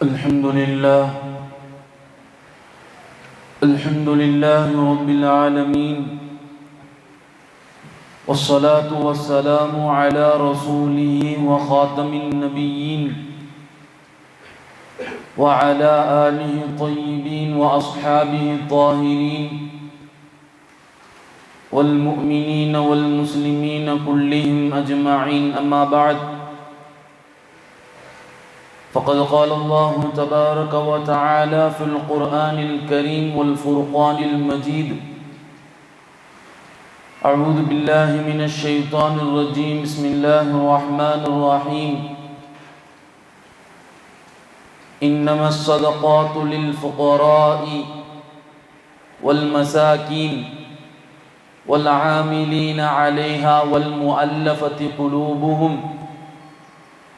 الحمد لله. الحمد لله رب العالمين. والصلاة والسلام على رسوله وخاتم النبيين وعلى آله الطيبين وأصحابه الطاهرين والمؤمنين والمسلمين كلهم أجمعين. أما بعد فقد قال الله تبارك وتعالى في القرآن الكريم والفرقان المجيد. أعوذ بالله من الشيطان الرجيم. بسم الله الرحمن الرحيم. إنما الصدقات للفقراء والمساكين والعاملين عليها والمؤلفة قلوبهم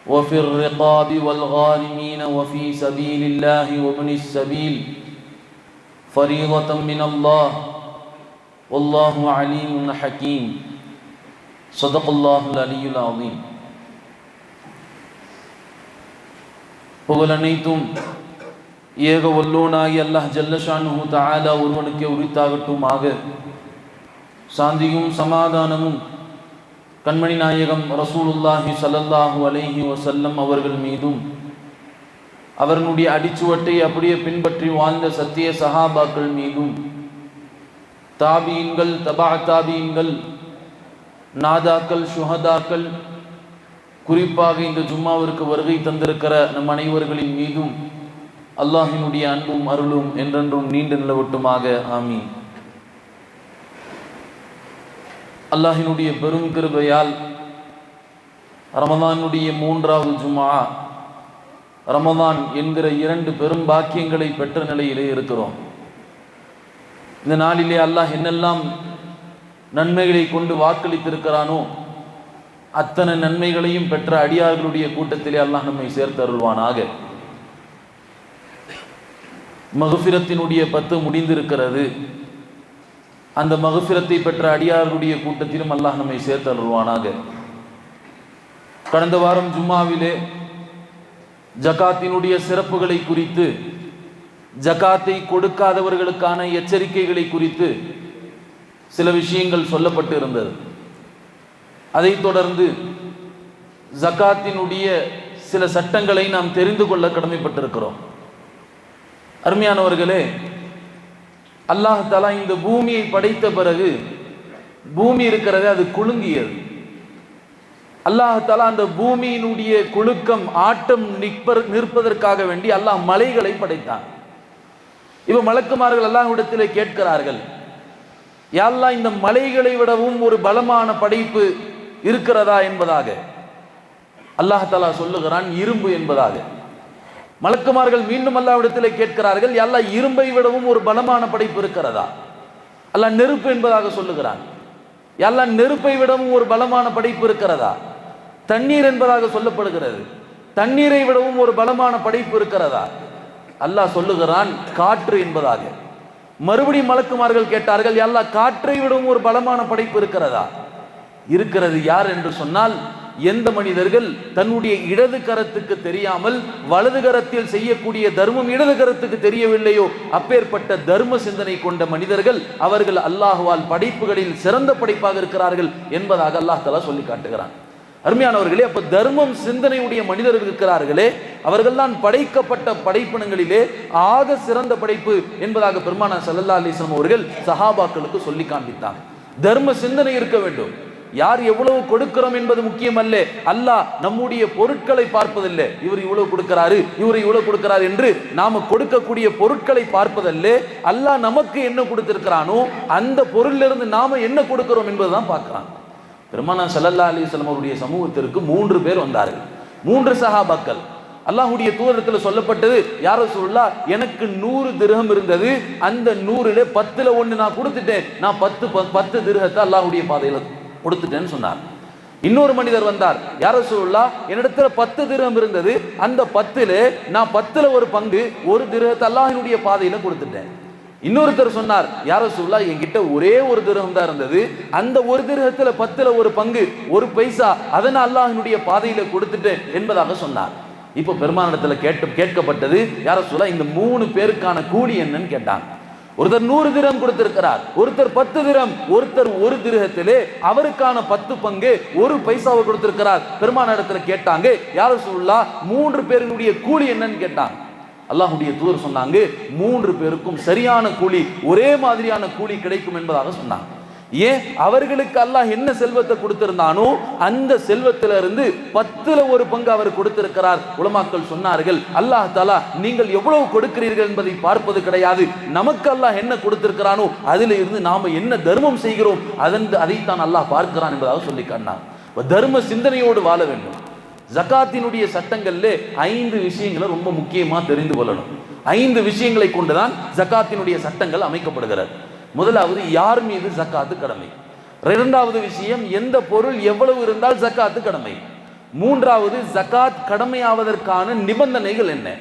وفي الرقاب والغارمين وفي سبيل الله وابن السبيل فريضة من الله والله عليم حكيم صدق الله العلي العظيم புகழ் அனைத்தும் ஏக வல்லோனாகி அல்லாஹ் ஜல்லஷானு தாலா ஒருவனுக்கே உரித்தாகட்டுமாக சாந்தியும் சமாதானமும் கண்மணி நாயகம் ரசூலுல்லாஹி சல்லல்லாஹு அலைஹி வசல்லம் அவர்கள் மீதும் அவர்களுடைய அடிச்சுவட்டை அப்படியே பின்பற்றி வாழ்ந்த சத்திய சஹாபாக்கள் மீதும் தாபீன்கள் தபா தாபீன்கள் நாதாக்கள் சுஹதாக்கள் குறிப்பாக இந்த ஜும்மாவிற்கு வருகை தந்திருக்கிற நம் அனைவர்களின் மீதும் அல்லாஹினுடைய அன்பும் அருளும் என்றென்றும் நீண்டு நிலவட்டுமாக. ஆமீன். அல்லாஹினுடைய பெரும் கிருபையால் ரமதானுடைய மூன்றாவது ஜுமா ரமதான் என்கிற இரண்டு பெரும் பாக்கியங்களை பெற்ற நிலையிலே இருக்கிறோம். இந்த நாளிலே அல்லாஹ் என்னெல்லாம் நன்மைகளை கொண்டு வாக்களித்திருக்கிறானோ அத்தனை நன்மைகளையும் பெற்ற அடியார்களுடைய கூட்டத்திலே அல்லாஹ் நம்மை சேர்த்து அருள்வானாக மகுஃபிரத்தினுடைய பத்து முடிந்திருக்கிறது. அந்த மகஃபிரத்தை பெற்ற அடியார்களுடைய கூட்டத்திலும் அல்லாஹ் நம்மை சேர்த்து அருள்வானாக. கடந்த வாரம் ஜும்மாவிலே ஜகாத்தினுடைய சிறப்புகளை குறித்து ஜகாத்தை கொடுக்காதவர்களுக்கான எச்சரிக்கைகளை குறித்து சில விஷயங்கள் சொல்லப்பட்டு இருந்தது. அதைத் தொடர்ந்து ஜகாத்தினுடைய சில சட்டங்களை நாம் தெரிந்து கொள்ள கடமைப்பட்டிருக்கிறோம். அருமையானவர்களே அல்லாஹாலா இந்த பூமியை படைத்த பிறகு பூமி இருக்கிறது அது குலுங்கியது. அல்லாஹாலா அந்த பூமியினுடைய குலுக்கம் ஆட்டம் நிற்பர் நிற்பதற்காக வேண்டி அல்லாஹ் மலைகளை படைத்தான். இவ மலக்குமார்கள் அல்லாஹ்விடத்திலே கேட்கிறார்கள் யாரெல்லாம் இந்த மலைகளை விடவும் ஒரு பலமான படைப்பு இருக்கிறதா என்பதாக? அல்லாஹாலா சொல்லுகிறான் இரும்பு என்பதாக. மலக்குமார்கள் மீண்டும் அல்லாவிடத்தில் கேட்கிறார்கள் எல்லா இரும்பை விடவும் ஒரு பலமான படைப்பு இருக்கிறதா? அல்ல நெருப்பு என்பதாக சொல்லுகிறான். எல்லா நெருப்பை விடவும் ஒரு பலமான படைப்பு இருக்கிறதா? தண்ணீர் என்பதாக சொல்லப்படுகிறது. தண்ணீரை விடவும் ஒரு பலமான படைப்பு இருக்கிறதா? அல்லாஹ் சொல்லுகிறான் காற்று என்பதாக. மறுபடியும் மலக்குமார்கள் கேட்டார்கள் எல்லா காற்றை விடவும் ஒரு பலமான படைப்பு இருக்கிறதா? இருக்கிறது யார்? என்று சொன்னால் எந்த மனிதர்கள் தன்னுடைய இடது கரத்துக்கு தெரியாமல் வலது கரத்தில் செய்யக்கூடிய தர்மம் இடது கரத்துக்கு தெரியவில்லையோ அப்பேற்பட்ட தர்ம சிந்தனை கொண்ட மனிதர்கள் அவர்கள் அல்லாஹுவால் படைப்புகளில் சிறந்த படைப்பாக இருக்கிறார்கள் என்பதாக அல்லாஹ் தலா சொல்லி காட்டுகிறான். அருமையானவர்களே அப்ப தர்மம் சிந்தனையுடைய மனிதர்கள் இருக்கிறார்களே அவர்கள் தான் படைக்கப்பட்ட படைப்பினங்களிலே ஆக சிறந்த படைப்பு என்பதாக பெருமானா சல்லல்லா அலிஸ்லாம் அவர்கள் சஹாபாக்களுக்கு சொல்லி காண்பித்தார். தர்ம சிந்தனை இருக்க வேண்டும். யார் எவ்வளவு கொடுக்கிறோம் என்பது முக்கியம் அல்ல அல்லாஹ் நம்முடைய பொருட்களை பார்ப்பதில்லை. இவர் இவ்வளவு கொடுக்கிறாரு இவர் இவ்வளவு கொடுக்கிறார் என்று நாம கொடுக்கக்கூடிய பொருட்களை பார்ப்பதல்ல. அல்லாஹ் நமக்கு என்ன கொடுத்திருக்கிறானோ அந்த பொருளிலிருந்து நாம என்ன கொடுக்கிறோம் என்பதுதான் பார்க்கிறான். பெருமானா சல்லல்லா அலிஸ்லாம் அவருடைய சமூகத்திற்கு மூன்று பேர் வந்தார்கள். மூன்று சகாபாக்கள் அல்லாஹுடைய தூதரத்தில் சொல்லப்பட்டது யாரோ சொல்லா எனக்கு நூறு திருகம் இருந்தது. அந்த நூறுல பத்துல ஒன்று நான் கொடுத்துட்டேன். நான் பத்து பத்து திருகத்தை அல்லாஹுடைய பாதையில் கொடுத்துட்டேன்னு சொன்னார். இன்னொரு மனிதர் வந்தார். யார சொல்லா என்னிடத்துல பத்து திருகம் இருந்தது. அந்த பத்துல நான் பத்துல ஒரு பங்கு ஒரு திருகத்தை அல்லாஹினுடைய பாதையில கொடுத்துட்டேன். இன்னொருத்தர் சொன்னார் யார சொல்லா என்கிட்ட ஒரே ஒரு திருகம் தான் இருந்தது. அந்த ஒரு திருகத்துல பத்துல ஒரு பங்கு ஒரு பைசா அதை நான் அல்லாஹினுடைய பாதையில கொடுத்துட்டேன் என்பதாக சொன்னார். இப்போ பெருமானிடத்துல கேட்டு கேட்கப்பட்டது யார சொல்ல இந்த மூணு பேருக்கான கூலி என்னன்னு கேட்டாங்க. ஒருத்தர் நூறு திரம் கொடுத்திருக்கிறார் ஒருத்தர் பத்து திரம் ஒருத்தர் ஒரு திருகத்திலே அவருக்கான பத்து பங்கு ஒரு பைசாவை கொடுத்திருக்கிறார். பெருமான இடத்துல கேட்டாங்க யார சொல்லா மூன்று பேருடைய கூலி என்னன்னு கேட்டாங்க. அல்லாஹுடைய தூதர் சொன்னாங்க மூன்று பேருக்கும் சரியான கூலி ஒரே மாதிரியான கூலி கிடைக்கும் என்பதாக சொன்னாங்க. ஏன் அவர்களுக்கு அல்லாஹ் என்ன செல்வத்தை கொடுத்திருந்தானோ அந்த செல்வத்தில இருந்து பத்துல ஒரு பங்கு அவர் கொடுத்திருக்கிறார். உலமாக்கள் சொன்னார்கள் அல்லாஹ் தாலா நீங்கள் எவ்வளவு கொடுக்கிறீர்கள் என்பதை பார்ப்பது கிடையாது. நமக்கு அல்லாஹ் என்ன கொடுத்திருக்கிறானோ அதில் இருந்து நாம என்ன தர்மம் செய்கிறோம்? அதன் அதைத்தான் அல்லாஹ் பார்க்கிறான் என்பதாக சொல்லி காட்டினார். தர்ம சிந்தனையோடு வாழ வேண்டும். ஜகாத்தினுடைய சட்டங்கள்ல ஐந்து விஷயங்களை ரொம்ப முக்கியமா தெரிந்து கொள்ளணும். ஐந்து விஷயங்களை கொண்டுதான் ஜகாத்தினுடைய சட்டங்கள் அமைக்கப்படுகிறது. முதலாவது யார் மீது ஜக்காத்து கடமை? இரண்டாவது விஷயம் எந்த பொருள் எவ்வளவு இருந்தால் ஜக்காத்து கடமை? மூன்றாவது ஜக்காத் கடமையாவதற்கான நிபந்தனைகள் என்ன?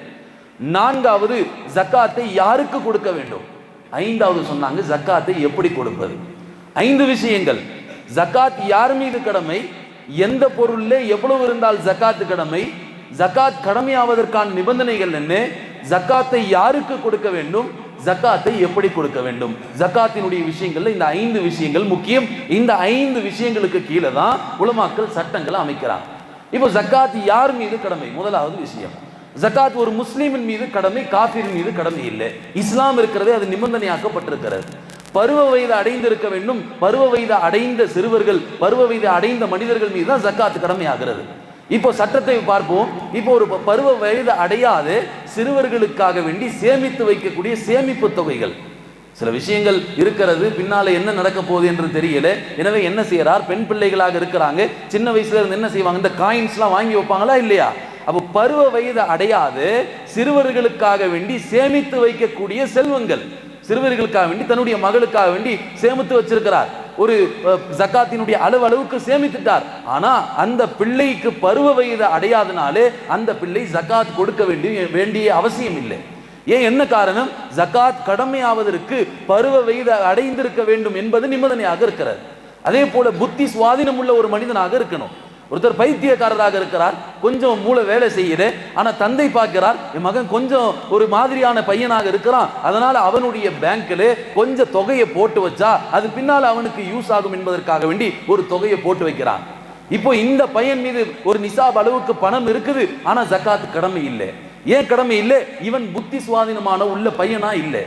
நான்காவது ஜக்காத்தை யாருக்கு கொடுக்க வேண்டும்? ஐந்தாவது சொன்னாங்க ஜக்காத்தை எப்படி கொடுப்பது? ஐந்து விஷயங்கள். ஜக்காத் யார் மீது கடமை? எந்த பொருள்ல எவ்வளவு இருந்தால் ஜக்காத்து கடமை? ஜக்காத் கடமையாவதற்கான நிபந்தனைகள் என்ன? ஜக்காத்தை யாருக்கு கொடுக்க வேண்டும்? ஜக்காத்தை எப்படி கொடுக்க வேண்டும்? ஜக்காத்தினுடைய விஷயங்கள்ல இந்த ஐந்து விஷயங்கள் முக்கியம். இந்த ஐந்து விஷயங்களுக்கு கீழே தான் உலமாக்கள் சட்டங்களை அமைக்கிறாங்க. இப்போ ஜக்காத் யார் மீது கடமை? முதலாவது விஷயம். ஜக்காத் ஒரு முஸ்லீமின் மீது கடமை காஃபிர் மீது கடமை இல்லை. இஸ்லாம் இருக்கிறதே அது நிபந்தனையாக்கப்பட்டிருக்கிறது. பருவ வயது அடைந்திருக்க வேண்டும். பருவ வயது அடைந்த சிறுவர்கள் பருவ வயது அடைந்த மனிதர்கள் மீது தான் ஜக்காத் கடமையாகிறது. இப்போ சட்டத்தை பார்ப்போம். இப்போ ஒரு பருவ வயது அடையாது. சிறுவர்களுக்காக வேண்டி சேமித்து வைக்கக்கூடிய சேமிப்பு தொகைகள். சில விஷயங்கள் இருக்கிறது பின்னால என்ன நடக்க போகுது என்று தெரியல. எனவே என்ன செய்யறார்? பெண் பிள்ளைகளாக இருக்கிறாங்க. சின்ன வயசுல இருந்து என்ன செய்வாங்க? இந்த காயின்ஸ்லாம் வாங்கி வைப்பாங்களா இல்லையா? அப்போ பருவ வயது அடையாது. சிறுவர்களுக்காக வேண்டி சேமித்து வைக்கக்கூடிய செல்வங்கள். சிறுவர்களுக்காக வேண்டி தன்னுடைய மகளுக்காக வேண்டி சேமித்து வச்சிருக்கிறார். ஒரு ஜக்காத்தினுடைய அளவு அளவுக்கு சேமித்துட்டார். ஆனா அந்த பிள்ளைக்கு பருவ வயது அடையாதனாலே அந்த பிள்ளை ஜக்காத் கொடுக்க வேண்டிய வேண்டிய அவசியம் இல்லை. ஏன் என்ன காரணம்? ஜக்காத் கடமையாவதற்கு பருவ வயது அடைந்திருக்க வேண்டும் என்பது நிபந்தனையாக இருக்கிறது. அதே போல புத்தி சுவாதீனம் உள்ள ஒரு மனிதனாக இருக்கணும். ஒருத்தர் பைத்தியக்காரராக இருக்கிறார் கொஞ்சம் மூளை வேலை செய்யுது ஆனால் தந்தை பார்க்கிறார் என் மகன் கொஞ்சம் ஒரு மாதிரியான பையனாக இருக்கிறான் அதனால் அவனுடைய பேங்க்கில் கொஞ்சம் தொகையை போட்டு வச்சா அது பின்னால் அவனுக்கு யூஸ் ஆகும் என்பதற்காக வேண்டி ஒரு தொகையை போட்டு வைக்கிறான். இப்போ இந்த பையன் மீது ஒரு நிசாப் அளவுக்கு பணம் இருக்குது ஆனால் ஜக்காத்து கடமை இல்லை. ஏன் கடமை இல்லை? இவன் புத்தி சுவாதீனமான உள்ள பையனா இல்லை.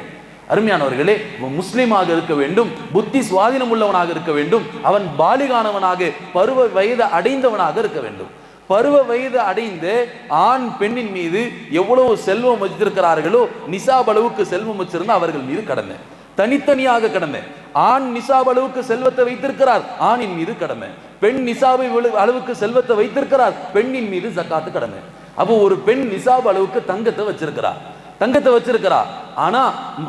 அருமையானவர்களே முஸ்லீமாக இருக்க வேண்டும் புத்தி சுவாதீனம் உள்ளவனாக இருக்க வேண்டும் அவன் பாலிகானவனாக பருவ வயது அடைந்தவனாக இருக்க வேண்டும். பருவ வயது அடைந்து ஆண் பெண்ணின் மீது எவ்வளவு செல்வம் வச்சிருக்கிறார்களோ நிசாப் அளவுக்கு செல்வம் வச்சிருந்தா அவர்கள் மீது கடமை. தனித்தனியாக கடமை. ஆண் நிசாப் அளவுக்கு செல்வத்தை வைத்திருக்கிறார் ஆணின் மீது கடமை. பெண் நிசாபை அளவுக்கு செல்வத்தை வைத்திருக்கிறார் பெண்ணின் மீது ஜக்காத்து கடமை. அப்போ ஒரு பெண் நிசாப் அளவுக்கு தங்கத்தை வச்சிருக்கிறார் தங்கத்தை வச்சிருக்கிறா. ஆனா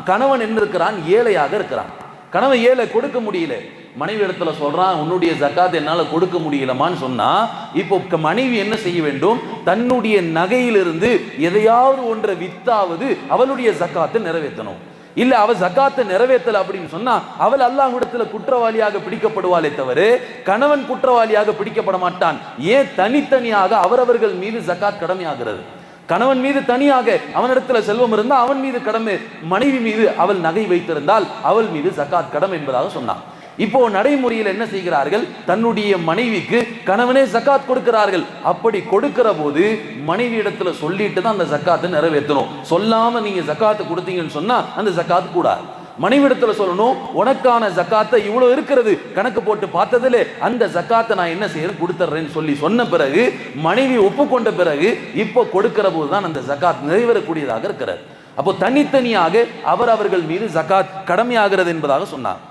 கணவன் என்ன இருக்கிறான் ஏழையாக இருக்கிறான். கணவன் ஏழை கொடுக்க முடியல. மனைவி இடத்துல சொல்றான் உன்னுடைய ஜக்காத் என்னால கொடுக்க முடியலமான்னு சொன்னா இப்போ மனைவி என்ன செய்ய வேண்டும்? தன்னுடைய நகையிலிருந்து எதையாவது ஒன்றை வித்தாவது அவளுடைய ஜக்காத்தை நிறைவேற்றணும். இல்ல அவ ஜக்காத்தை நிறைவேற்றல அப்படின்னு சொன்னா அவள் அல்லாஹ்விடத்துல குற்றவாளியாக பிடிக்கப்படுவாளே தவிர கணவன் குற்றவாளியாக பிடிக்கப்பட மாட்டான். ஏன் தனித்தனியாக அவரவர்கள் மீது ஜக்காத் கடமையாகிறது? கணவன் மீது தனியாக அவனிடத்துல செல்வம் இருந்தால் அவன் மீது கடமை. மனைவி மீது அவள் நகை வைத்திருந்தால் அவள் மீது சக்காத் கடமை என்பதாக சொன்னான். இப்போ நடைமுறையில் என்ன செய்கிறார்கள்? தன்னுடைய மனைவிக்கு கணவனே சக்காத் கொடுக்கிறார்கள். அப்படி கொடுக்கிற போது மனைவி இடத்துல சொல்லிட்டு தான் அந்த சக்காத்தை நிறைவேற்றணும். சொல்லாம நீங்க சக்காத்து கொடுத்தீங்கன்னு சொன்னா அந்த சக்காத்து கூடாது. மனைவிடத்துல சொல்லணும் உனக்கான ஜக்காத்தை இவ்வளவு இருக்கிறது கணக்கு போட்டு பார்த்ததுல அந்த ஜக்காத்தை நான் என்ன செய்யறேன் கொடுத்துட்றேன்னு சொல்லி சொன்ன பிறகு மனைவி ஒப்புக்கொண்ட பிறகு இப்போ கொடுக்கிற போது தான் அந்த ஜக்காத் நிறைவேறக்கூடியதாக இருக்கிறார் அப்போ தனித்தனியாக அவர் அவர்கள் மீது ஜக்காத் கடமையாகிறது என்பதாக சொன்னார்.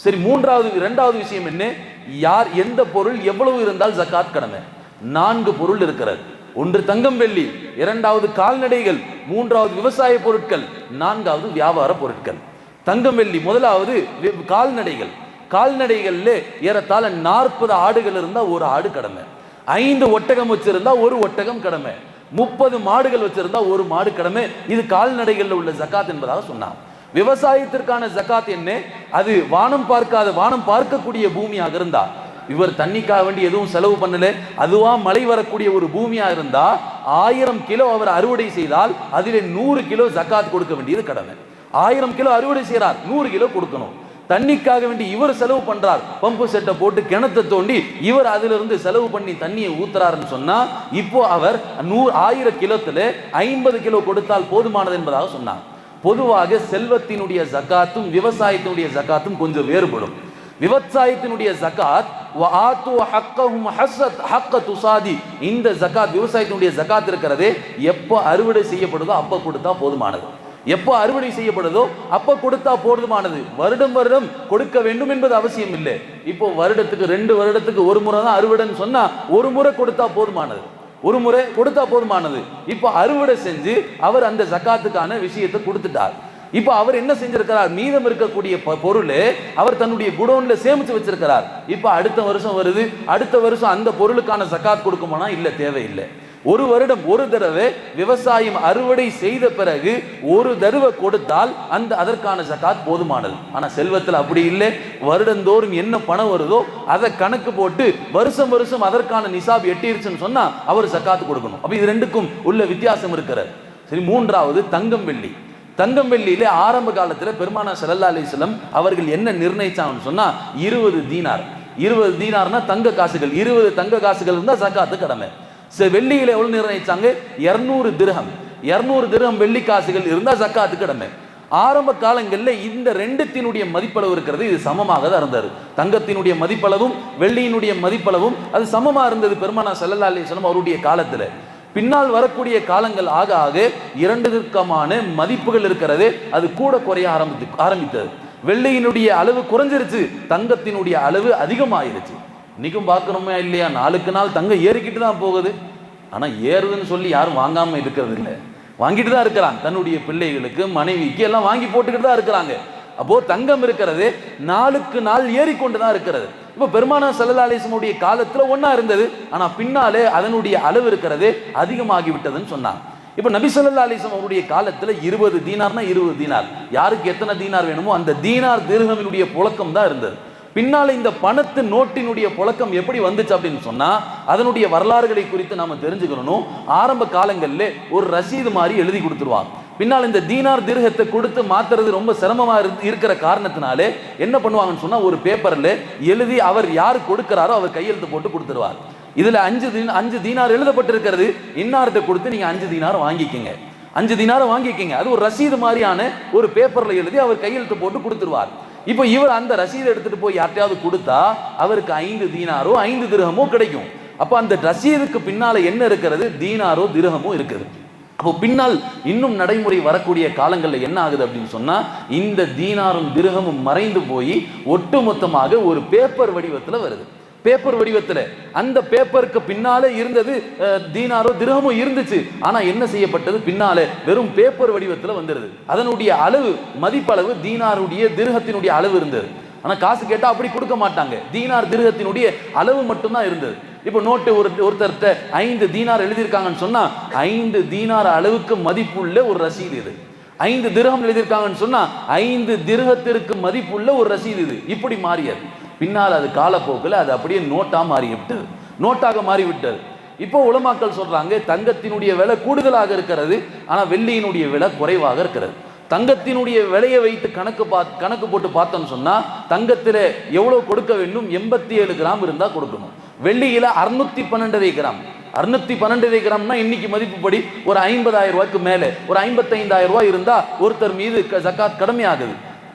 சரி மூன்றாவது இரண்டாவது விஷயம் என்ன? யார் எந்த பொருள் எவ்வளவு இருந்தால் ஜக்காத் கடமை? நான்கு பொருள் இருக்கிறது. ஒன்று தங்கம் வெள்ளி இரண்டாவது கால்நடைகள் மூன்றாவது விவசாய பொருட்கள் நான்காவது வியாபார பொருட்கள். தங்கம் வெள்ளி முதலாவது கால்நடைகள். கால்நடைகளில் ஏறத்தாழ நாற்பது ஆடுகள் இருந்தால் ஒரு ஆடு கடமை. ஐந்து ஒட்டகம் வச்சிருந்தா ஒரு ஒட்டகம் கடமை. முப்பது மாடுகள் வச்சிருந்தா ஒரு மாடு கடமை. இது கால்நடைகளில் உள்ள ஜக்காத் என்பதாக சொன்னான். விவசாயத்திற்கான ஜக்காத் என்ன? அது வானம் பார்க்காத வானம் பார்க்கக்கூடிய பூமியாக இருந்தா. இவர் தண்ணிக்காக வேண்டி எதுவும் செலவு பண்ணல. அதுவா மழை வரக்கூடிய ஒரு பூமியா இருந்தா ஆயிரம் கிலோ அவர் அறுவடை செய்தால் அதிலே நூறு கிலோ ஜக்காத் கொடுக்க வேண்டியது கடமை. ஆயிரம் கிலோ அறுவடை செய்கிறார் நூறு கிலோ கொடுக்கணும். தண்ணிக்காக வேண்டி இவர் செலவு பண்ணுறார் பம்பு செட்டை போட்டு கிணத்தை தோண்டி இவர் அதிலிருந்து செலவு பண்ணி தண்ணியை ஊத்துறாருன்னு சொன்னால் இப்போ அவர் நூறு ஆயிரம் கிலோத்தில் ஐம்பது கிலோ கொடுத்தால் போதுமானது என்பதாக சொன்னார். பொதுவாக செல்வத்தினுடைய ஜக்காத்தும் விவசாயத்தினுடைய ஜக்காத்தும் கொஞ்சம் வேறுபடும். விவசாயத்தினுடைய ஜக்காத் ஹக்க துசாதி. இந்த ஜக்காத் விவசாயத்தினுடைய ஜக்காத் இருக்கிறதே எப்போ அறுவடை செய்யப்படுதோ அப்போ கொடுத்தா போதுமானது. எப்போ அறுவடை செய்யப்படுதோ அப்போ கொடுத்தா போதுமானது. வருடம் வருடம் கொடுக்க வேண்டும் என்பது அவசியம் இல்லை. இப்போ வருடத்துக்கு ரெண்டு வருடத்துக்கு ஒரு முறை தான் அறுவடைன்னு சொன்னால் ஒரு முறை கொடுத்தா போதுமானது. ஒரு முறை கொடுத்தா போதுமானது. இப்போ அறுவடை செஞ்சு அவர் அந்த ஜக்காத்துக்கான விஷயத்தை கொடுத்துட்டார். இப்போ அவர் என்ன செஞ்சிருக்கிறார்? மீதம் இருக்கக்கூடிய பொ- பொருள் அவர் தன்னுடைய குடோன்ல சேமிச்சு வச்சிருக்கிறார். இப்போ அடுத்த வருஷம் வருது. அடுத்த வருஷம் அந்த பொருளுக்கான ஜக்காத் கொடுக்குமானா? இல்லை தேவையில்லை. ஒரு வருடம் ஒரு தடவை விவசாயம் அறுவடை செய்த பிறகு ஒரு தடவை கொடுத்தால் அந்த அதற்கான ஜக்காத் போதுமானது. ஆனால் செல்வத்தில் அப்படி இல்லை. வருடந்தோறும் என்ன பணம் வருதோ அதை கணக்கு போட்டு வருஷம் வருஷம் அதற்கான நிசாப் எட்டிருச்சுன்னு சொன்னால் அவர் ஜக்காத்து கொடுக்கணும். அப்போ இது ரெண்டுக்கும் உள்ள வித்தியாசம் இருக்கிறது. சரி மூன்றாவது தங்கம் வெள்ளி. தங்கம் வெள்ளியில ஆரம்ப காலத்தில் பெருமானா சல்லா அலிஸ்லம் அவர்கள் என்ன நிர்ணயிச்சாங்கன்னு சொன்னால் இருபது தீனார். இருபது தீனார்னா தங்க காசுகள். இருபது தங்க காசுகள் இருந்தால் ஜக்காத்து கடமை. சரி வெள்ளியில எவ்வளவு நிர்ணயிச்சாங்க இருநூறு திரகம். இருநூறு திரகம் வெள்ளி காசுகள் இருந்தா ஜக்காத்து கடமை ஆரம்ப காலங்களில் இந்த ரெண்டுத்தினுடைய மதிப்பளவு இருக்கிறது இது சமமாக தான் இருந்தார். தங்கத்தினுடைய மதிப்பளவும் வெள்ளியினுடைய மதிப்பளவும் அது சமமாக இருந்தது பெருமானா ஸல்லல்லாஹு அலைஹி அவருடைய காலத்தில். பின்னால் வரக்கூடிய காலங்கள் ஆக ஆக இரண்டுக்கமான மதிப்புகள் இருக்கிறது அது கூட குறைய ஆரம்பித்து ஆரம்பித்தது. வெள்ளியினுடைய அளவு குறைஞ்சிருச்சு தங்கத்தினுடைய அளவு அதிகமாயிருச்சு. இன்றைக்கும் பார்க்குறோமே இல்லையா? நாளுக்கு நாள் தங்கம் ஏறிக்கிட்டு தான் போகுது. ஆனால் ஏறுதுன்னு சொல்லி யாரும் வாங்காமல் இருக்கிறது இல்லை. வாங்கிட்டு தான் இருக்கிறான் தன்னுடைய பிள்ளைகளுக்கு மனைவிக்கு எல்லாம் வாங்கி போட்டுக்கிட்டு தான் இருக்கிறாங்க. அப்போது தங்கம் இருக்கிறது நாளுக்கு நாள் ஏறிக்கொண்டு தான் இருக்கிறது. இப்போ பெருமானா சல்லா காலத்தில் ஒன்றா இருந்தது. ஆனால் பின்னாலே அதனுடைய அளவு இருக்கிறது அதிகமாகி விட்டதுன்னு சொன்னாங்க. இப்போ நபி ஸல்லல்லாஹு அலைஹி அவருடைய காலத்தில் இருபது தீனார்னா இருபது தீனார். யாருக்கு எத்தனை தீனார் வேணுமோ அந்த தீனார் தீர்கமினுடைய புழக்கம் தான் இருந்தது. பின்னால் இந்த பணத்து நோட்டினுடைய புழக்கம் எப்படி வந்துச்சு அப்படின்னு சொன்னால் அதனுடைய வரலாறுகளை குறித்து நாம் தெரிஞ்சுக்கணும். ஆரம்ப காலங்களில் ஒரு ரசீது மாதிரி எழுதி கொடுத்துருவாங்க. பின்னால் இந்த தீனார் திருகத்தை கொடுத்து மாத்துறது ரொம்ப சிரமமாக இரு- இருக்கிற காரணத்தினாலே என்ன பண்ணுவாங்கன்னு சொன்னா ஒரு பேப்பரில் எழுதி அவர் யார் கொடுக்கிறாரோ அவர் கையெழுத்து போட்டு கொடுத்துருவார். இதில் அஞ்சு தீன் அஞ்சு தீனார் எழுதப்பட்டிருக்கிறது. இன்னார்கிட்ட கொடுத்து நீங்கள் அஞ்சு தீனார் வாங்கிக்கோங்க. அஞ்சு தினாரம் வாங்கிக்கிங்க. அது ஒரு ரசீது மாதிரியான ஒரு பேப்பரில் எழுதி அவர் கையெழுத்து போட்டு கொடுத்துருவார். இப்போ இவர் அந்த ரசீதை எடுத்துட்டு போய் யார்ட்டையாவது கொடுத்தா அவருக்கு ஐந்து தீனாரோ ஐந்து திருகமோ கிடைக்கும். அப்போ அந்த ரசீதுக்கு பின்னால என்ன இருக்கிறது? தீனாரோ திருகமோ இருக்குது. அப்போ பின்னால் இன்னும் நடைமுறை வரக்கூடிய காலங்களில் என்ன ஆகுது அப்படின்னு சொன்னா இந்த தீனாரும் திருகமும் மறைந்து போய் ஒட்டுமொத்தமாக ஒரு பேப்பர் வடிவத்தில் வருது. பேப்பர் வடிவத்தில். அந்த பேப்பருக்கு பின்னாலே இருந்தது தீனாரோ திரகமோ இருந்துச்சு. ஆனா என்ன செய்யப்பட்டது? பின்னாலே வெறும் பேப்பர் வடிவத்தில் வந்துருது. அதனுடைய அளவு மதிப்பளவு தீனாருடைய திருகத்தினுடைய அளவு இருந்தது. ஆனா காசு கேட்டால் அப்படி கொடுக்க மாட்டாங்க. தீனார் திருகத்தினுடைய அளவு மட்டும்தான் இருந்தது. இப்போ நோட்டு ஒரு ஒருத்தர்கிட்ட ஐந்து தீனார் எழுதியிருக்காங்கன்னு சொன்னா ஐந்து தீனார் அளவுக்கு மதிப்புள்ள ஒரு ரசீது இது. ஐந்து திருகம் எழுதியிருக்காங்கன்னு சொன்னா ஐந்து திருகத்திற்கு மதிப்புள்ள ஒரு ரசீது இது. இப்படி மாறியது. பின்னால் அது காலப்போக்கில் அது அப்படியே நோட்டாக மாறிவிட்டது நோட்டாக மாறி விட்டது இப்போ உலமாக்கள் சொல்கிறாங்க தங்கத்தினுடைய விலை கூடுதலாக இருக்கிறது ஆனால் வெள்ளியினுடைய விலை குறைவாக இருக்கிறது. தங்கத்தினுடைய விலையை வைத்து கணக்கு பாத் கணக்கு போட்டு பார்த்தோம்னு சொன்னால் தங்கத்தில் எவ்வளோ கொடுக்க வேண்டும்? எண்பத்தி ஏழு கிராம் இருந்தால் கொடுக்கணும். வெள்ளியில் அறுநூத்தி பன்னெண்டரை கிராம். அறுநூத்தி பன்னெண்டரை கிராம்னா இன்னைக்கு மதிப்புப்படி ஒரு ஐம்பதாயிரம் ரூபாய்க்கு மேலே. ஒரு ஐம்பத்தைந்தாயிரம் ரூபாய் இருந்தால் ஒருத்தர் மீது க- ஜக்காத் கடமையாகுது.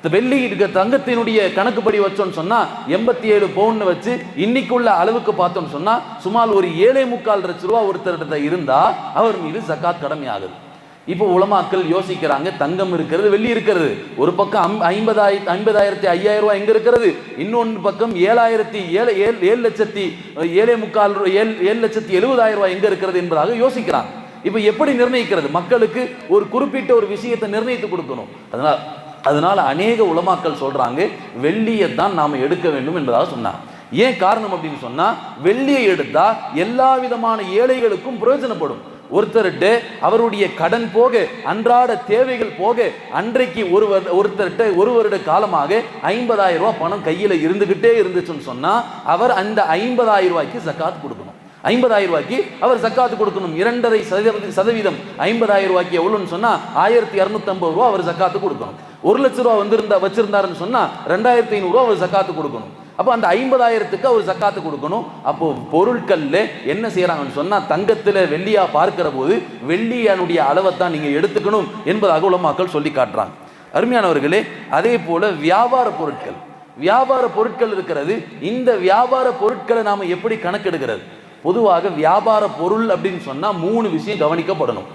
வெள்ளி இருக்க தங்கத்தினுடைய கணக்குப்படி வச்சோம்னு சொன்னா எண்பத்தி ஏழு பவுன்னு வச்சு இன்னைக்குள்ள அளவுக்கு பார்த்தோம்னு சொன்னா சுமார் ஒரு ஏழை முக்கால் லட்ச ரூபா ஒருத்தர்கிட்ட இருந்தா அவர் மீது ஜக்காத் கடமையாகுது இப்போ உலமாக்கள் யோசிக்கிறாங்க தங்கம் இருக்கிறது வெள்ளி இருக்கிறது. ஒரு பக்கம் ஐம்பதாயிர ஐம்பதாயிரத்தி ஐயாயிரம் ரூபாய் எங்க இருக்கிறது. இன்னொன்று பக்கம் ஏழாயிரத்தி ஏழு ஏழு ஏழு லட்சத்தி ஏழே முக்கால் ரூ- ஏழு ஏழு லட்சத்தி எழுபதாயிரம் ரூபாய் எங்க இருக்கிறது என்பதாக யோசிக்கிறாங்க. இப்போ எப்படி நிர்ணயிக்கிறது? மக்களுக்கு ஒரு குறிப்பிட்ட ஒரு விஷயத்தை நிர்ணயித்து கொடுக்கணும். அதனால் அதனால் அநேக உலமாக்கள் சொல்கிறாங்க வெள்ளியை தான் நாம் எடுக்க வேண்டும் என்பதாக சொன்னார் ஏன் காரணம் அப்படின்னு சொன்னால் வெள்ளியை எடுத்தால் எல்லா விதமான ஏழைகளுக்கும் பிரயோஜனப்படும். ஒருத்தர்கிட்ட அவருடைய கடன் போக அன்றாட தேவைகள் போக அன்றைக்கு ஒரு வருட ஒருத்தர்கிட்ட ஒரு வருட காலமாக ஐம்பதாயிரம் ரூபாய் பணம் கையில் இருந்துக்கிட்டே இருந்துச்சுன்னு சொன்னால் அவர் அந்த ஐம்பதாயிரம் ரூபாய்க்கு ஜக்காத் கொடுக்கணும். ஐம்பதாயிரம் ரூபாய்க்கு அவர் ஜக்காத்து கொடுக்கணும். இரண்டரை சதவீதம் சதவீதம் ஐம்பதாயிரம் ரூபாய்க்கு எவ்வளோன்னு சொன்னால் ஆயிரத்தி இரநூத்தம்பது ரூபா அவர் ஜக்காத்து கொடுக்கணும். ஒரு லட்ச ரூபா வந்திருந்தா வச்சிருந்தாருன்னு சொன்னால் ரெண்டாயிரத்தி ஐநூறுரூவா அவர் ஜக்காத்து கொடுக்கணும். அப்போ அந்த ஐம்பதாயிரத்துக்கு அவர் ஜக்காத்து கொடுக்கணும். அப்போ பொருட்களில் என்ன செய்கிறாங்கன்னு சொன்னால் தங்கத்தில் வெள்ளியா பார்க்கிற போது வெள்ளியனுடைய தான் நீங்கள் எடுத்துக்கணும் என்பதாக உலமாக்கள் சொல்லி காட்டுறாங்க. அருமையானவர்களே அதே போல் வியாபார பொருட்கள். வியாபார பொருட்கள் இருக்கிறது. இந்த வியாபார பொருட்களை நாம் எப்படி கணக்கெடுக்கிறது? பொதுவாக வியாபார பொருள் அப்படின்னு சொன்னால் மூணு விஷயம் கவனிக்கப்படணும்.